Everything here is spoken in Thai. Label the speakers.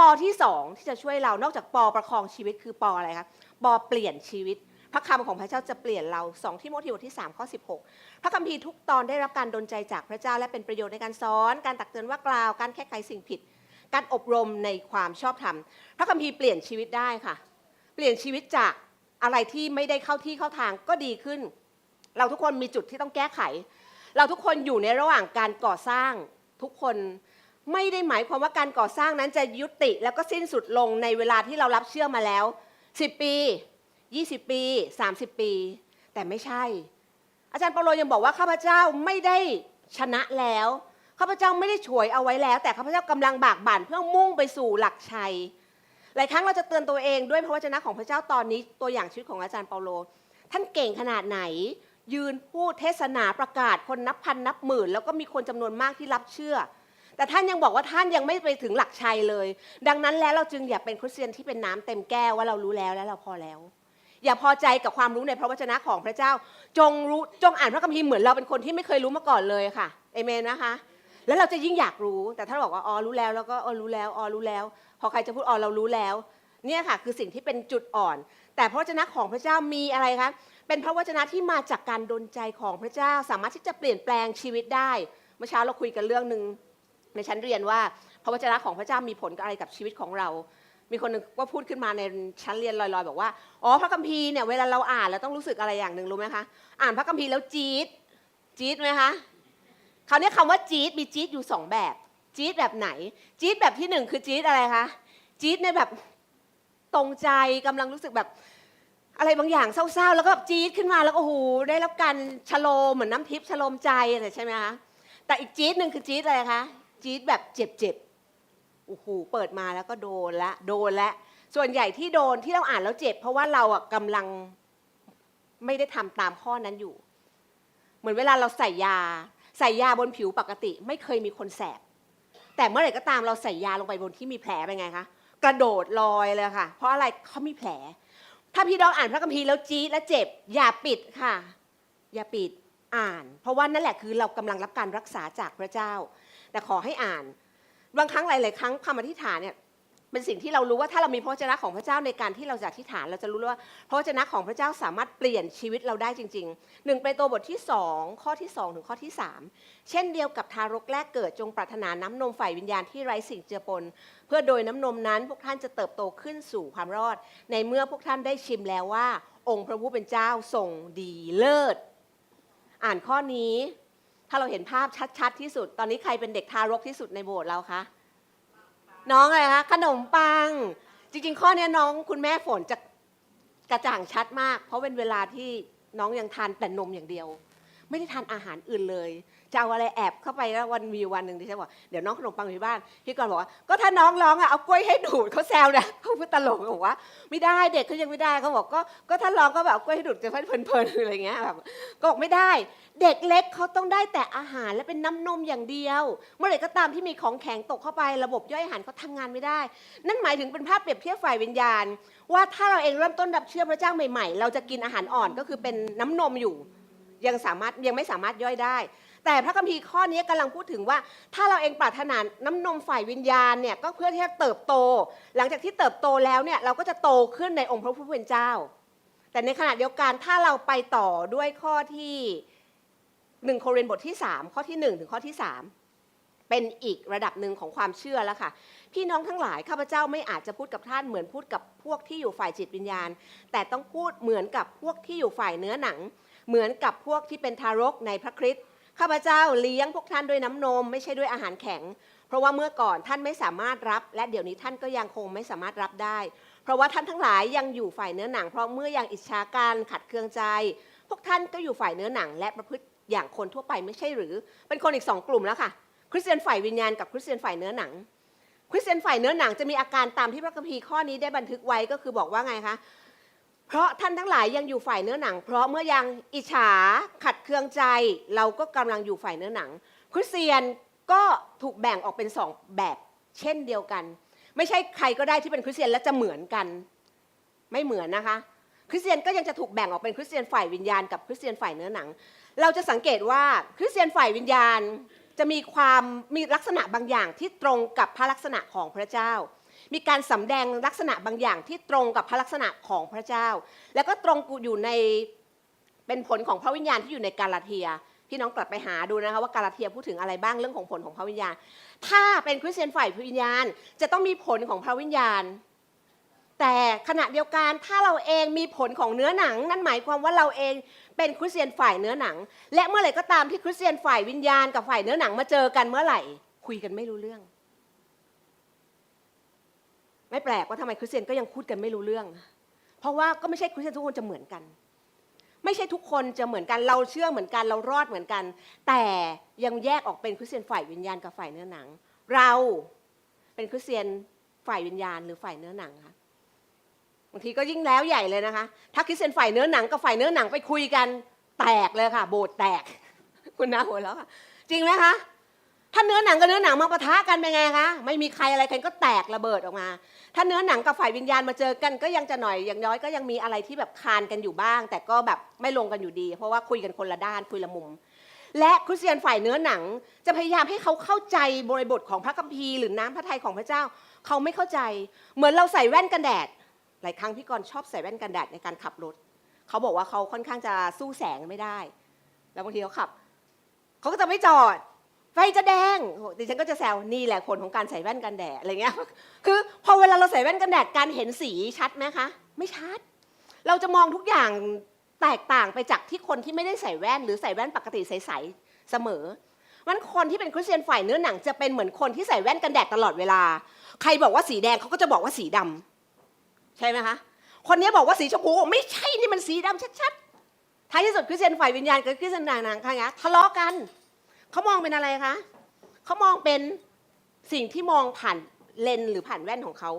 Speaker 1: ปอที่สองที่จะช่วยเรานอกจากปอประคองชีวิตคือปออะไรคะปอเปลี่ยนชีวิต พระคำของพระเจ้าจะเปลี่ยนเราสองที่โมธีบทที่3ข้อ16 พระคัมภีร์ทุกตอนได้รับการดลใจจากพระเจ้าและเป็นประโยชน์ในการสอน การตักเตือนว่ากล่าว การแก้ไขสิ่งผิด การอบรมในความชอบธรรม พระคัมภีร์เปลี่ยนชีวิตได้ค่ะ เปลี่ยนชีวิตจากอะไรที่ไม่ได้เข้าที่เข้าทางก็ดีขึ้น เราทุกคนมีจุดที่ต้องแก้ไข เราทุกคนอยู่ในระหว่างการก่อสร้างทุกคน ไม่ได้หมายความว่าการก่อสร้างนั้นจะยุติแล้วก็สิ้นสุดลงในเวลาที่เรารับเชื่อมาแล้ว 10 ปี 20 ปี 30 ปี แต่ไม่ใช่ อาจารย์เปาโลยังบอกว่าข้าพเจ้าไม่ได้ชนะแล้วข้าพเจ้าไม่ได้ฉวยเอาไว้แล้ว แต่ข้าพเจ้ากำลังบากบั่นเพื่อมุ่งไปสู่หลักชัยหลายครั้งเราจะเตือนตัวเองด้วยพระวจนะของพระเจ้าตอนนี้ตัวอย่างชีวิตของอาจารย์เปาโล ท่านเก่งขนาดไหน ยืนพูดเทศนาประกาศคนนับพันนับหมื่น แล้วก็มีคนจำนวนมากที่รับเชื่อ แต่ท่านยังบอกว่าท่านยังไม่ไปถึงหลักชัยเลย ดังนั้นแล้วเราจึงอย่าเป็นคริสเตียนที่เป็นน้ำเต็มแก้วว่าเรารู้แล้วและเราพอแล้ว อย่าพอใจกับความรู้ในพระวจนะของพระเจ้า จงรู้จงอ่านพระคัมภีร์เหมือนเราเป็นคนที่ไม่เคยรู้มาก่อนเลยค่ะเอเมนนะคะ แล้วเราจะยิ่งอยากรู้แต่ถ้าบอกว่าอ๋อรู้แล้วแล้วก็อ๋อรู้แล้วอ๋อรู้แล้ว พอใครจะพูดอ๋อเรารู้แล้ว เนี่ยค่ะ คือสิ่งที่เป็นจุดอ่อน แต่พระวจนะของพระเจ้ามีอะไรคะเป็นพระวจนะที่มาจากการดลใจของพระเจ้า สามารถที่จะเปลี่ยนแปลงชีวิตได้เมื่อเช้าเราคุยกันเรื่องหนึ่ง ในชั้นเรียนว่าพระวจนะของพระเจ้ามีผลกับอะไรกับชีวิตของเรา มีคนหนึงก็พูดขึ้นมาในชั้นเรียนลอยๆ บอกว่า อ๋อพระคัมภีร์เนี่ยเวลาเราอ่านเราต้องรู้สึกอะไรอย่างหนึ่งรู้ไหมคะ อ่านพระคัมภีร์แล้วจี๊ด จี๊ดไหมคะ คราวนี้คำว่าจี๊ดมีจี๊ดอยู่สองแบบ จี๊ดแบบไหน จี๊ดแบบที่หนึ่งคือจี๊ดอะไรคะ จี๊ดในแบบตรงใจกำลังรู้สึกแบบอะไรบางอย่างเศร้าๆ แล้วก็จี๊ดขึ้นมาแล้วก็โอ้โหได้รับการชโลมเหมือนน้ำทิพย์ชโลมใจอะไรใช่ไหมคะ แต่อีกจี๊ดหนึ่งคือจี๊ดอะไรคะ จี๊ดแบบเจ็บๆโอ้โหเปิดมาแล้วก็โดนละโดนละ ส่วนใหญ่ที่โดนที่เราอ่านแล้วเจ็บ เพราะว่าเราอะกำลังไม่ได้ทำตามข้อนั้นอยู่ เหมือนเวลาเราใส่ยา ใส่ยาบนผิวปกติ ไม่เคยมีคนแสบ แต่เมื่อไหร่ก็ตามเราใส่ยาลงไปบนที่มีแผลเป็นไงคะกระโดดลอยเลยค่ะ เพราะอะไรเขามีแผล ถ้าพี่น้องอ่านพระคัมภีร์แล้วจี๊ดและเจ็บ อย่าปิดค่ะ อย่าปิดอ่าน เพราะว่านั่นแหละคือเรากำลังรับการรักษาจากพระเจ้า แต่ขอให้อ่าน บางครั้งหลาย ๆ ครั้งคำอธิษฐานเนี่ยเป็นสิ่งที่เรารู้ว่าถ้าเรามีพระวจนะของพระเจ้าในการที่เราจะอธิษฐาน เราจะรู้ว่าพระวจนะของพระเจ้าสามารถเปลี่ยนชีวิตเราได้จริงๆหนึ่งเปโตรบทที่ 2 ข้อที่ 2 ถึงข้อที่ 3 เช่นเดียวกับทารกแรกเกิดจงปรารถนาน้ำนมฝ่ายวิญญาณที่ไร้สิ่งเจือปน เพื่อโดยน้ำนมนั้น พวกท่านจะเติบโตขึ้นสู่ความรอด ในเมื่อพวกท่านได้ชิมแล้วว่า องค์พระผู้เป็นเจ้าทรงดีเลิศ อ่านข้อนี้ ถ้าเราเห็นภาพชัด ๆ ที่สุด ตอนนี้ใครเป็นเด็กทารกที่สุดในโบสถ์เราคะ น้องอะไรคะ ขนมปัง จริง ๆ ข้อนี้น้องคุณแม่ฝนจะกระจ่างชัดมาก เพราะเป็นเวลาที่น้องยังทานแต่นมอย่างเดียว ไม่ได้ทานอาหารอื่นเลย จะเอาอะไรแอบเข้าไปแล้ววันมีวันหนึ่งที่ฉันบอกเดี๋ยวน้องขนมปังอยู่บ้านพี่กรณ์บอกว่าก็ถ้าน้องร้องอะเอากล้วยให้ดูดเขาแซวเนี่ยเขาพูดตลกบอกว่า ไม่ได้เด็กเขายังไม่ได้เขาบอกก็ก็ถ้าร้องก็แบบเอากล้วยให้ดูดจะเพลินๆอะไรเงี้ยแบบก็บอกไม่ได้ เด็กเล็กเขาต้องได้แต่อาหารและเป็นน้ำนมอย่างเดียว เมื่อไหร่ก็ตามที่มีของแข็งตกเข้าไประบบย่อยอาหารเขาทำงานไม่ได้ นั่นหมายถึงเป็นภาพเปรียบเทียบฝ่ายวิญญาณ ว่าถ้าเราเองเริ่มต้นรับเชื่อพระเจ้าใหม่ๆ เราจะกินอาหารอ่อนก็คือเป็นน้ำนมอยู่ ยังสามารถยังไม่สามารถย่อยได้ แต่พระคัมภีร์ข้อนี้กำลังพูดถึงว่า ถ้าเราเองปรารถนาน้ำนมฝ่ายวิญญาณเนี่ยก็เพื่อที่จะเติบโต หลังจากที่เติบโตแล้วเนี่ยเราก็จะโตขึ้นในองค์พระผู้เป็นเจ้า แต่ในขณะเดียวกันถ้าเราไปต่อด้วยข้อที่หนึ่งโครินธ์บทที่ 3 ข้อที่ 1 ถึงข้อที่ 3 เป็นอีกระดับหนึ่งของความเชื่อแล้วค่ะ พี่น้องทั้งหลายข้าพเจ้าไม่อาจจะพูดกับท่านเหมือนพูดกับพวกที่อยู่ฝ่ายจิตวิญญาณ แต่ต้องพูดเหมือนกับพวกที่อยู่ฝ่ายเนื้อหนัง เหมือนกับพวกที่เป็นทารกในพระคริสต์ข้าพเจ้าเลี้ยงพวกท่านด้วยน้ำนม ไม่ใช่ด้วยอาหารแข็ง เพราะว่าเมื่อก่อนท่านไม่สามารถรับ และเดี๋ยวนี้ท่านก็ยังคงไม่สามารถรับได้ เพราะว่าท่านทั้งหลายยังอยู่ฝ่ายเนื้อหนัง เพราะเมื่อยังอิจฉาการขัดเคืองใจ พวกท่านก็อยู่ฝ่ายเนื้อหนัง และประพฤติอย่างคนทั่วไปไม่ใช่หรือ เป็นคนอีกสองกลุ่มแล้วค่ะ คริสเตียนฝ่ายวิญญาณกับคริสเตียนฝ่ายเนื้อหนัง คริสเตียนฝ่ายเนื้อหนังจะมีอาการตามที่พระคัมภีร์ข้อนี้ได้บันทึกไว้ก็คือบอกว่าไงคะ เพราะท่านทั้งหลายยังอยู่ฝ่ายเนื้อหนัง เพราะเมื่อยังอิจฉาขัดเคืองใจ เราก็กำลังอยู่ฝ่ายเนื้อหนัง คริสเตียนก็ถูกแบ่งออกเป็นสองแบบเช่นเดียวกัน ไม่ใช่ใครก็ได้ที่เป็นคริสเตียนและจะเหมือนกัน ไม่เหมือนนะคะ คริสเตียนก็ยังจะถูกแบ่งออกเป็นคริสเตียนฝ่ายวิญญาณกับคริสเตียนฝ่ายเนื้อหนัง เราจะสังเกตว่าคริสเตียนฝ่ายวิญญาณจะมีความมีลักษณะบางอย่างที่ตรงกับพระลักษณะของพระเจ้า มีการสำแดงลักษณะบางอย่างที่ตรงกับพระลักษณะของพระเจ้า แล้วก็ตรงอยู่ในเป็นผลของพระวิญญาณที่อยู่ในกาลาเทียพี่น้องกลับไปหาดูนะคะว่ากาลาเทียพูดถึงอะไรบ้างเรื่องของผลของพระวิญญาณ ถ้าเป็นคริสเตียนฝ่ายพระวิญญาณ จะต้องมีผลของพระวิญญาณ แต่ขณะเดียวกันถ้าเราเองมีผลของเนื้อหนัง นั่นหมายความว่าเราเองเป็นคริสเตียนฝ่ายเนื้อหนัง และเมื่อไหร่ก็ตามที่คริสเตียนฝ่ายวิญญาณกับฝ่ายเนื้อหนังมาเจอกันเมื่อไหร่ คุยกันไม่รู้เรื่อง ไม่แปลกว่าทำไมคริสเตียนก็ยังพูดกันไม่รู้เรื่อง เพราะว่าก็ไม่ใช่คริสเตียนทุกคนจะเหมือนกัน ไม่ใช่ทุกคนจะเหมือนกันเราเชื่อเหมือนกันเรารอดเหมือนกัน แต่ยังแยกออกเป็นคริสเตียนฝ่ายวิญญาณกับฝ่ายเนื้อหนัง เราเป็นคริสเตียนฝ่ายวิญญาณหรือฝ่ายเนื้อหนังคะบางทีก็ยิ่งแล้วใหญ่เลยนะคะ ถ้าคริสเตียนฝ่ายเนื้อหนังกับฝ่ายเนื้อหนังไปคุยกันแตกเลยค่ะ โบสถ์แตก คุณนาหัวแล้วค่ะจริงไหมคะ ถ้าเนื้อหนังกับเนื้อหนังมาปะทะกันเป็นไงคะไม่มีใครอะไรกันก็แตกระเบิดออกมา ถ้าเนื้อหนังกับฝ่ายวิญญาณมาเจอกันก็ยังจะหน่อยอย่างน้อยก็ยังมีอะไรที่แบบคานกันอยู่บ้าง แต่ก็แบบไม่ลงกันอยู่ดี เพราะว่าคุยกันคนละด้านคุยละมุม และคริสเตียนฝ่ายเนื้อหนังจะพยายามให้เขาเข้าใจบริบทของพระคัมภีร์หรือน้ำพระทัยของพระเจ้า เขาไม่เข้าใจ เหมือนเราใส่แว่นกันแดด หลายครั้งพี่กรณ์ชอบใส่แว่นกันแดดในการขับรถเขาบอกว่าเขาค่อนข้างจะสู้แสงไม่ได้ แล้วบางทีเขาขับเขาก็จะไม่จอด ไฟจะแดงโหดิฉันก็จะแซวนี่แหละผลของการใส่แว่นกันแดดอะไรเงี้ย คือพอเวลาเราใส่แว่นกันแดดการเห็นสีชัดไหมคะ ไม่ชัด เราจะมองทุกอย่างแตกต่างไปจากที่คนที่ไม่ได้ใส่แว่น หรือใส่แว่นปกติใสๆเสมอมันคนที่เป็นคริสเตียนฝ่ายเนื้อหนังจะเป็นเหมือนคนที่ใส่แว่นกันแดดตลอดเวลา ใครบอกว่าสีแดงเขาก็จะบอกว่าสีดำใช่ไหมคะคนนี้บอกว่าสีชมพูไม่ใช่นี่มันสีดำชัดๆท้ายที่สุดคริสเตียนฝ่ายวิญญาณกับคริสเตียนหนังๆค่ะไงทะเลาะกัน เขามองเป็นอะไรคะเขามองเป็นสิ่งที่มองผ่านเลนส์หรือผ่านแว่นของเขา